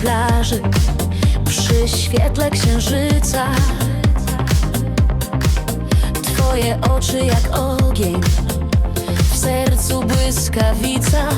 plaży Przy świetle księżyca. Twoje oczy jak ogień W sercu błyskawica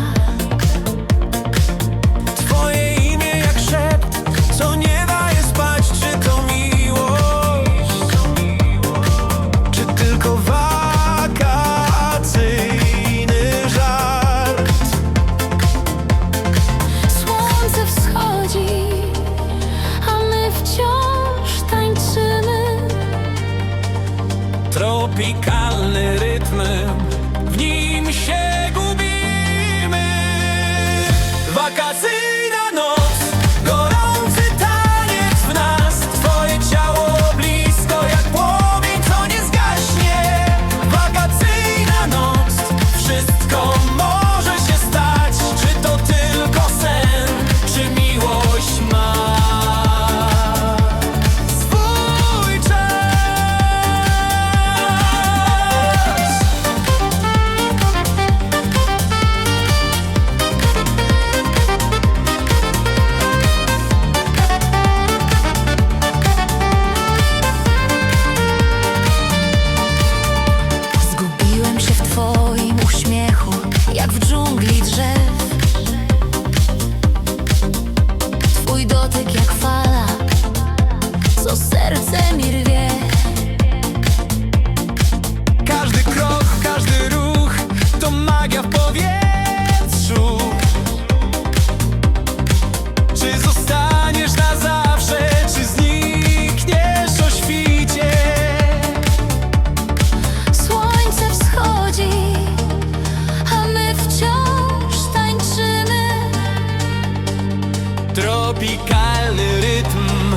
Tropikalny rytm, w nim się serce mi rwie Każdy krok, każdy ruch to magia w powietrzu. Czy zostaniesz na zawsze, czy znikniesz o świcie? Słońce wschodzi A my wciąż tańczymy Tropikalny rytm,